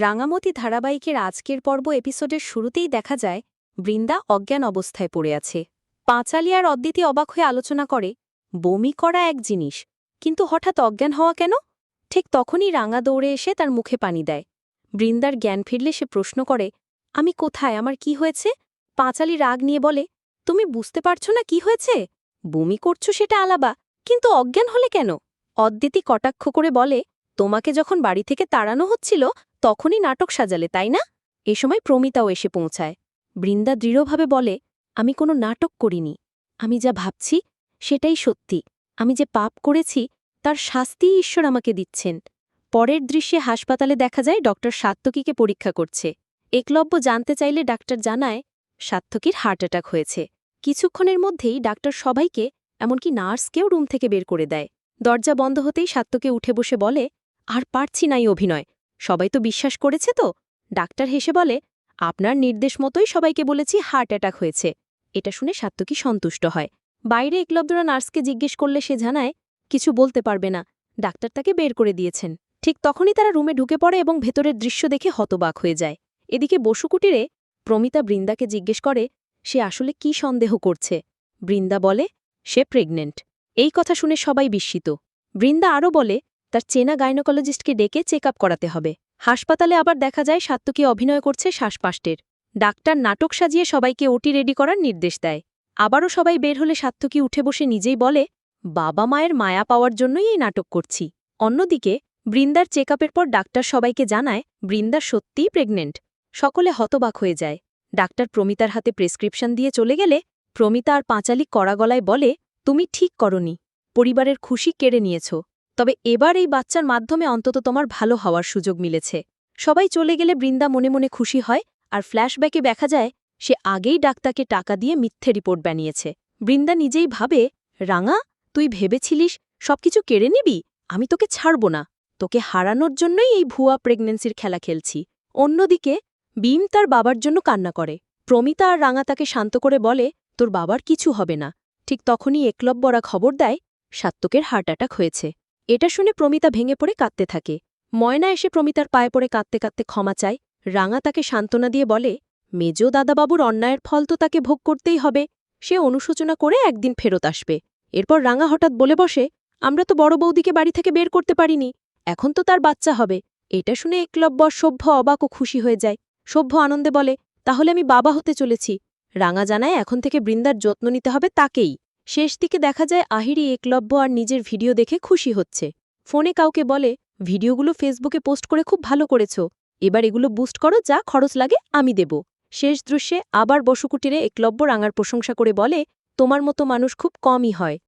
রাঙামতি ধারাবাহিকের আজকের পর্ব এপিসোডের শুরুতেই দেখা যায়, বৃন্দা অজ্ঞান অবস্থায় পড়ে আছে। পাঁচালি আর অদ্বিতি অবাক হয়ে আলোচনা করে, বমি করা এক জিনিস, কিন্তু হঠাৎ অজ্ঞান হওয়া কেন? ঠিক তখনই রাঙা দৌড়ে এসে তার মুখে পানি দেয়। বৃন্দার জ্ঞান ফিরলে সে প্রশ্ন করে, আমি কোথায়? আমার কি হয়েছে? পাঁচালি রাগ নিয়ে বলে, তুমি বুঝতে পারছ না কি হয়েছে? বমি করছ সেটা আলাবা, কিন্তু অজ্ঞান হলে কেন? অদ্বিতি কটাক্ষ করে বলে তোমাকে যখন বাড়ি থেকে তাড়ানো হচ্ছিল, তখনই নাটক সাজালে, তাই না? এ সময় প্রমিতাও এসে পৌঁছায়। বৃন্দা দৃঢ়ভাবে বলে, আমি কোনো নাটক করিনি। আমি যা ভাবছি, সেটাই সত্যি। আমি যে পাপ করেছি, তার শাস্তিই ঈশ্বর আমাকে দিচ্ছেন। পরের দৃশ্যে হাসপাতালে দেখা যায়, ডক্টর সাত্তকীকে পরীক্ষা করছে। একলব্য জানতে চাইলে ডাক্তার জানায় সাত্তকীর হার্ট অ্যাটাক হয়েছে। কিছুক্ষণের মধ্যেই ডাক্তার সবাইকে, এমনকি নার্সকেও রুম থেকে বের করে দেয়। দরজা বন্ধ হতেই সাত্তকে উঠে বসে বলে আর পারছি নাই অভিনয়। সবাই তো বিশ্বাস করেছে তো? ডাক্তার হেসে বলে, আপনার নির্দেশ মতোই সবাইকে বলেছি হার্ট অ্যাটাক হয়েছে। এটা শুনে সাত্তকী সন্তুষ্ট হয়। বাইরে একলব্ধরা নার্সকে জিজ্ঞেস করলে সে জানায়, কিছু বলতে পারবে না। ডাক্তার তাকে বের করে দিয়েছেন। ঠিক তখনই তারা রুমে ঢুকে পড়ে এবং ভেতরের দৃশ্য দেখে হতবাক হয়ে যায়। এদিকে বসুকুটিরে প্রমিতা বৃন্দাকে জিজ্ঞেস করে, সে আসলে কি সন্দেহ করছে? বৃন্দা বলে, সে প্রেগনেন্ট। এই কথা শুনে সবাই বিস্মিত। বৃন্দা আরও বলে তার চেনা গাইনোকোলজিস্টকে ডেকে চেক করাতে হবে। হাসপাতালে আবার দেখা যায় সাত্তুকি অভিনয় করছে শ্বাসপাষ্টের ডাক্তার নাটক সাজিয়ে সবাইকে ওটি রেডি করার নির্দেশ দেয়। আবারও সবাই বের হলে সাত্তুকি উঠে বসে নিজেই বলে, বাবা মায়ের মায়া পাওয়ার জন্যই এই নাটক করছি। অন্যদিকে, বৃন্দার চেক পর ডাক্তার সবাইকে জানায়, বৃন্দা সত্যিই প্রেগনেন্ট। সকলে হতবাক হয়ে যায়। ডাক্তার প্রমিতার হাতে প্রেসক্রিপশন দিয়ে চলে গেলে, প্রমিতা আর পাঁচালি কড়া গলায় বলে, তুমি ঠিক করনি। পরিবারের খুশি কেড়ে নিয়েছ। তবে এবার এই বাচ্চার মাধ্যমে অন্তত তোমার ভালো হওয়ার সুযোগ মিলেছে। সবাই চলে গেলে বৃন্দা মনে মনে খুশি হয়, আর ফ্ল্যাশব্যাকে দেখা যায়, সে আগেই ডাক্তারকে টাকা দিয়ে মিথ্যে রিপোর্ট বানিয়েছে। বৃন্দা নিজেই ভাবে, রাঙা, তুই ভেবেছিলিস সবকিছু কেড়ে নিবি? আমি তোকে ছাড়ব না। তোকে হারানোর জন্যই এই ভুয়া প্রেগনেন্সির খেলা খেলছি। অন্যদিকে বিম তার বাবার জন্য কান্না করে। প্রমিতা আর রাঙা তাকে শান্ত করে বলে, তোর বাবার কিছু হবে না। ঠিক তখনই একলব্যরা খবর দেয়, সাত্তকের হার্ট অ্যাটাক হয়েছে। এটা শুনে প্রমিতা ভেঙে পড়ে কাঁদতে থাকে। ময়না এসে প্রমিতার পায়ে পড়ে কাঁদতে কাঁদতে ক্ষমা চায়। রাঙা তাকে সান্ত্বনা দিয়ে বলে, মেজ দাদাবাবুর অন্যায়ের ফল তো তাকে ভোগ করতেই হবে। সে অনুশোচনা করে একদিন ফেরত আসবে। এরপর রাঙা হঠাৎ বলে বসে, আমরা তো বড় বৌদিকে বাড়ি থেকে বের করতে পারিনি। এখন তো তার বাচ্চা হবে। এটা শুনে একলব্য সভ্য অবাক ও খুশি হয়ে যায়। সভ্য আনন্দে বলে, তাহলে আমি বাবা হতে চলেছি। রাঙা জানায় এখন থেকে বৃন্দার যত্ন নিতে হবে তাকেই। শেষ দিকে দেখা যায় আহিরি একলব্য আর নিজের ভিডিও দেখে খুশি হচ্ছে। ফোনে কাউকে বলে, ভিডিওগুলো ফেসবুকে পোস্ট করে খুব ভালো করেছ। এবার এগুলো বুস্ট করো, যা খরচ লাগে আমি দেব। শেষ দৃশ্যে আবার বসুকুটিরে একলব্য রাঙার প্রশংসা করে বলে, তোমার মতো মানুষ খুব কমই হয়।